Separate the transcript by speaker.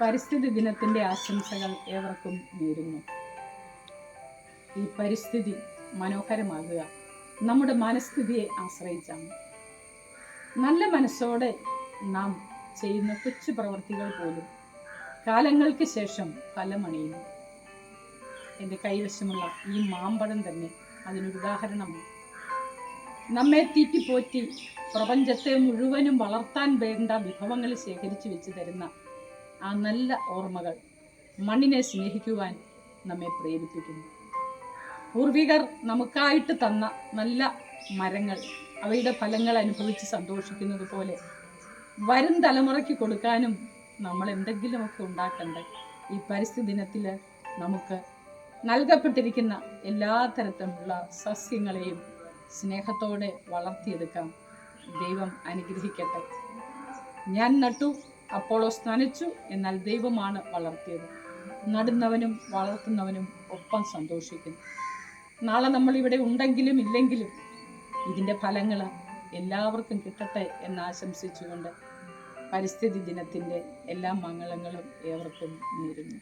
Speaker 1: പരിസ്ഥിതി ദിനത്തിന്റെ ആശംസകൾ ഏവർക്കും നേരുന്നു. ഈ പരിസ്ഥിതി മനോഹരമാകുക നമ്മുടെ മനസ്ഥിതിയെ ആശ്രയിച്ചാണ്. നല്ല മനസ്സോടെ നാം ചെയ്യുന്ന കൊച്ചു പ്രവൃത്തികൾ പോലും കാലങ്ങൾക്ക് ശേഷം ഫലമണിയുന്നു. എന്റെ കൈവശമുള്ള ഈ മാമ്പഴം തന്നെ അതിനൊരു ഉദാഹരണമാണ്. നമ്മെ തീറ്റിപ്പോറ്റി പ്രപഞ്ചത്തെ മുഴുവനും വളർത്താൻ വേണ്ട വിഭവങ്ങൾ ശേഖരിച്ചു വെച്ച് തരുന്ന ആ നല്ല ഓർമ്മകൾ മണ്ണിനെ സ്നേഹിക്കുവാൻ നമ്മെ പ്രേരിപ്പിക്കുന്നു. പൂർവികർ നമുക്കായിട്ട് തന്ന നല്ല മരങ്ങൾ അവയുടെ ഫലങ്ങൾ അനുഭവിച്ച് സന്തോഷിക്കുന്നത് പോലെ വരും തലമുറയ്ക്ക് കൊടുക്കാനും നമ്മൾ എന്തെങ്കിലുമൊക്കെ ഉണ്ടാക്കണ്ടേ? ഈ പരിസ്ഥിതി ദിനത്തിൽ നമുക്ക് നൽകപ്പെട്ടിരിക്കുന്ന എല്ലാ തരത്തിലുള്ള സസ്യങ്ങളെയും സ്നേഹത്തോടെ വളർത്തിയെടുക്കാം. ദൈവം അനുഗ്രഹിക്കട്ടെ. ഞാൻ നട്ടു. അപ്പോളോസ് നനച്ചു എന്നാൽ ദൈവമാണ് വളർത്തിയത്. നടുന്നവനും വളർത്തുന്നവനും ഒപ്പം സന്തോഷിക്കുന്നു. നാളെ നമ്മൾ ഇവിടെ ഉണ്ടെങ്കിലും ഇല്ലെങ്കിലും ഇതിന്റെ ഫലങ്ങൾ എല്ലാവർക്കും കിട്ടട്ടെ എന്ന് ആശംസിച്ചുകൊണ്ട് പരിസ്ഥിതി ദിനത്തിന്റെ എല്ലാ മംഗളങ്ങളും ഏവർക്കും നേരുന്നു.